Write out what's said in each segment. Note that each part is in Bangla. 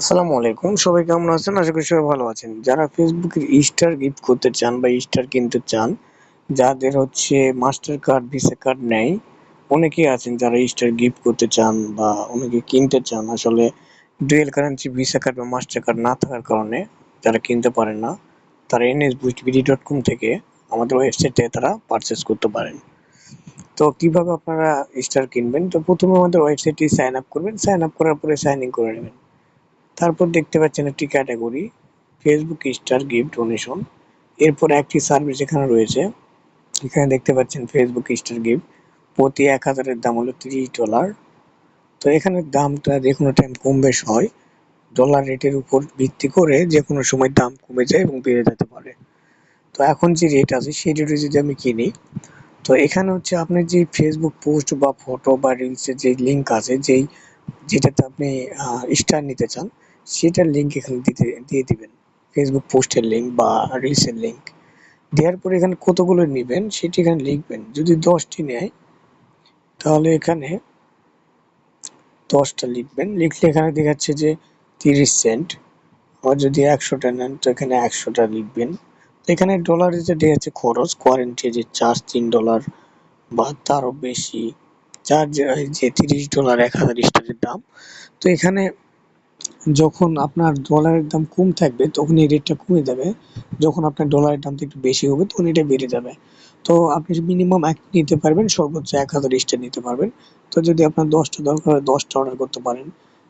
আসসালামু আলাইকুম। সবাই কেমন আছেন? আশা করি সবাই ভালো আছেন। যারা ফেসবুকের স্টার গিফট করতে চান বা স্টার কিনতে চান, যাদের হচ্ছে মাস্টার কার্ড ভিসা কার্ড নেই, অনেকেই আছেন যারা স্টার গিফট করতে চান বা অনেকে কিনতে চান। আসলে ডুয়েল কারেন্সি ভিসা কার্ড বা মাস্টার কার্ড না থাকার কারণে যারা কিনতে পারেন না, তারা এনএস বিডি ডট কম থেকে আমাদের ওয়েবসাইটে তারা পারচেস করতে পারেন। তো কীভাবে আপনারা স্টার কিনবেন? তো প্রথমে আমাদের ওয়েবসাইটটি সাইন আপ করবেন। সাইন আপ করার পরে সাইন ইন করে নেবেন। তারপর দেখতে পাচ্ছেন একটি category Facebook star gift donation এরপর একটি সার্ভিস এখানে রয়েছে। এখানে দেখতে পাচ্ছেন ফেসবুক স্টার গিফট প্রতি এক হাজারের দাম হলো তিরিশ ডলার তো এখানে দামটা যে কোনো টাইম কম বেশ হয়। ডলার রেটের উপর ভিত্তি করে যে কোনো সময় দাম কমে যায় এবং বেড়ে যেতে পারে। তো এখন যে রেট আছে, সেই রেটে যদি আমি কিনি, তো এখানে হচ্ছে আপনি যে ফেসবুক পোস্ট বা ফটো বা রিলসের যে লিঙ্ক আছে, যেই যেটাতে আপনি স্টার নিতে চান, সেটার লিঙ্ক এখানে দিতে, দিয়ে দিবেন। ফেসবুক পোস্টের লিঙ্ক বা রিলসের লিঙ্ক দেওয়ার পরে এখানে কতগুলো নেবেন, সেটি এখানে লিখবেন। যদি দশটি নেয়, তাহলে এখানে দশটা লিখবেন। লিখলে এখানে দেখাচ্ছে যে তিরিশ সেন্ট আর যদি একশোটা নেন, তো এখানে একশোটা লিখবেন। এখানে ডলারে যে দেখাচ্ছে খরচ কোয়ারেন্টি যে চার্জ তিন ডলার বা তারও বেশি। চার্জ যে তিরিশ ডলার এক হাজার স্টারের দাম, তো এখানে যখন আপনার ডলারের দাম কম থাকবে, তখন এই রেটটা কমে যাবে। যখন আপনার ডলারের দামটা একটু বেশি হবে, তখন এটা বেড়ে যাবে। তো আপনি মিনিমাম এক নিতে পারবেন, সর্বোচ্চ এক হাজার স্টার নিতে পারবেন। তো যদি আপনার দশটা দরকার হয়, দশটা অর্ডার করতে পারেন।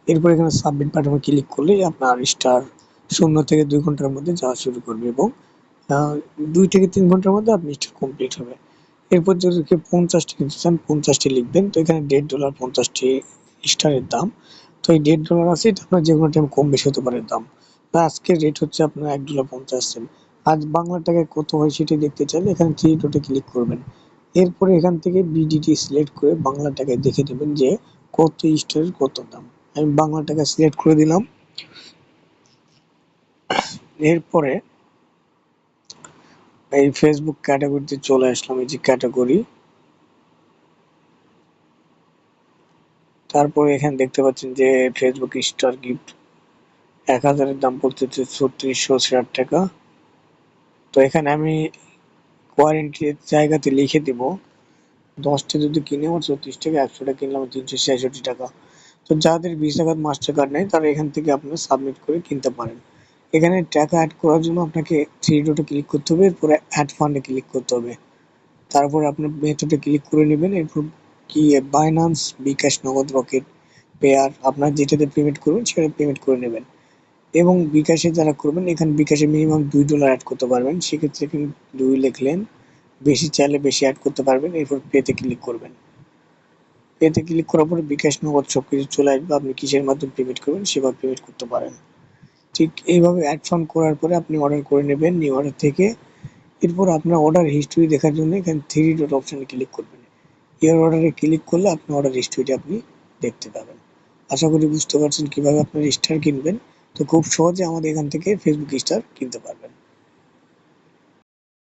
এরপর এখানে সাবমিট বাটনে ক্লিক করলেই আপনার স্টার শূন্য থেকে দুই ঘণ্টার মধ্যে যাওয়া শুরু করবে এবং দুই থেকে তিন ঘণ্টার মধ্যে আপনি স্টার কমপ্লিট হবে। এরপর যদি পঞ্চাশটি কিনতে চান, পঞ্চাশটি লিখবেন। তো এখানে দেড় ডলার পঞ্চাশটি স্টারের দাম। তো এই দেড় ডলার আছে, এটা আপনার যে কোনো টাইম কম বেশি হতে পারে দাম। আজকের রেট হচ্ছে আপনার এক ডলার পঞ্চাশ সেন্ট আজ বাংলা টাকায় কত হয় সেটি দেখতে চাইলে এখানে থ্রি ডটে ক্লিক করবেন। এরপরে এখান থেকে বিডিটি সিলেক্ট করে বাংলা টাকায় দেখে নেবেন যে কত স্টারের কত দাম। আমি বাংলা টাকা সিলেক্ট করে দিলাম। এরপরে এই ফেসবুক ক্যাটাগরিতে চলে আসলাম, এই যে ক্যাটাগরি তারপরে এখানে দেখতে পাচ্ছেন যে ফেসবুক স্টার গিফট এক হাজারের দাম পড়তেছে ছত্রিশশো ষাট টাকা। তো এখানে আমি কোয়ারেন্টির জায়গাতে লিখে দিব, দশটা যদি কিনে আমার ছত্রিশ টাকা, একশোটা কিনলাম তিনশো ছেষট্টি টাকা। তো যাদের ভিসা কার্ড মাস্টার কার্ড নেই, তারা এখান থেকে আপনারা সাবমিট করে কিনতে পারেন। এখানে টাকা অ্যাড করার জন্য আপনাকে থ্রি ডোটে ক্লিক করতে হবে, এরপরে অ্যাড ফান্ডে ক্লিক করতে হবে। তারপর আপনার মেথডে ক্লিক করে নেবেন, এরপর কি বাইনান্স বিকাশ নগদ রকেট পেয়ার আপনার যেটাতে পেমেন্ট করবেন সেটা পেমেন্ট করে নেবেন। এবং বিকাশে যারা করবেন, এখানে বিকাশে মিনিমাম দুই ডলার অ্যাড করতে পারবেন। সেক্ষেত্রে এখানে দুই লিখলেন, বেশি চাইলে বেশি অ্যাড করতে পারবেন, এরপর পেতে ক্লিক করবেন। পেতে ক্লিক করার পরে বিকাশ নগদ সব কিছু চলে আসবে, আপনি কিসের মাধ্যমে পেমেন্ট করবেন সেভাবে পেমেন্ট করতে পারেন। ঠিক এইভাবে অ্যাড ফান্ড করার পরে আপনি অর্ডার করে নেবেন নিউ অর্ডার থেকে। এরপর আপনার অর্ডার হিস্ট্রি দেখার জন্য এখানে থ্রি ডট অপশানে ক্লিক করবেন। ইয়ার অর্ডারে ক্লিক করলে আপনার অর্ডার হিস্ট্রিটা আপনি দেখতে পাবেন। আশা করি বুঝতে পারছেন কীভাবে আপনার স্টার কিনবেন। তো খুব সহজে আমাদের এখান থেকে ফেসবুক স্টার কিনতে পারবেন।